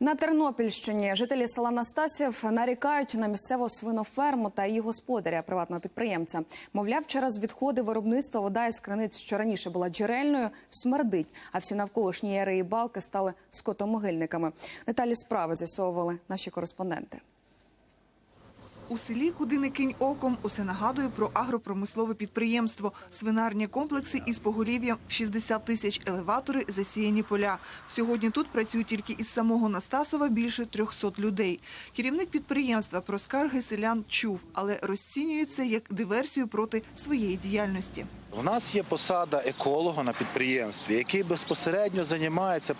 На Тернопільщині жителі села Настасів нарікають на місцеву свиноферму та її господаря, приватного підприємця. Мовляв, через відходи виробництва вода із криниць, що раніше була джерельною, смердить, а всі навколишні яри і балки стали скотомогильниками. Деталі справи з'ясовували наші кореспонденти. У селі, куди не кинь оком, усе нагадує про агропромислове підприємство, свинарні комплекси із поголів'ям в 60 тисяч елеватори, засіяні поля. Сьогодні тут працюють тільки із самого Настасова більше 300 людей. Керівник підприємства про скарги селян чув, але розцінює це як диверсію проти своєї діяльності. У нас є посада еколога на підприємстві, який безпосередньо займається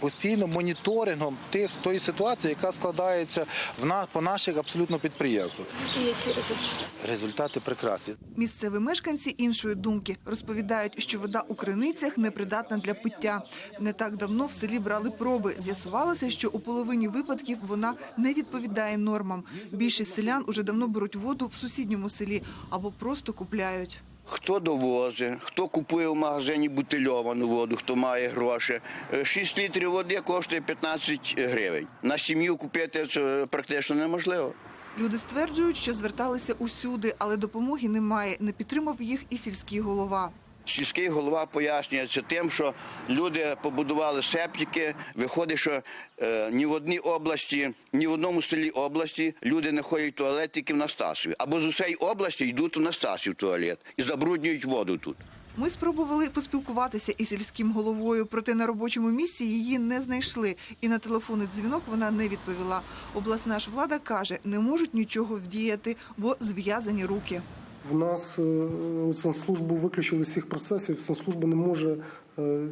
постійно. Моніторингом тих тої ситуації, яка складається в на по наших абсолютно підприємствах. І які результати? Результати прекрасні. Місцеві мешканці іншої думки розповідають, що вода у криницях непридатна для пиття. Не так давно в селі брали проби. З'ясувалося, що у половині випадків вона не відповідає нормам. Більшість селян уже давно беруть воду в сусідньому селі або просто купляють. Хто довозить, хто купує в магазині бутильовану воду, хто має гроші. Е, 6 літрів води коштує 15 гривень. На сім'ю купити це практично неможливо. Люди стверджують, що зверталися усюди, але допомоги немає. Не підтримав їх і сільський голова. Сільський голова пояснює це тим, що люди побудували септики. Виходить, що е, ні в одній області, ні в одному селі області люди не ходять в туалет тільки в Настасові. Або з усієї області йдуть у Настасів туалет і забруднюють воду тут. Ми спробували поспілкуватися із сільським головою, проте на робочому місці її не знайшли. І на телефонний дзвінок вона не відповіла. Обласна ж влада каже, не можуть нічого вдіяти, бо зв'язані руки. В нас е, у Санслужбу виключили з всіх процесів. Санслужба не може е,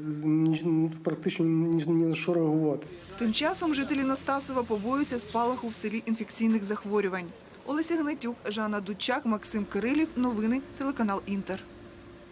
практично ні на що реагувати. Тим часом жителі Настасова побоюються спалаху в селі інфекційних захворювань. Олеся Гнатюк, Жанна Дучак, Максим Кирилів. Новини телеканал Інтер.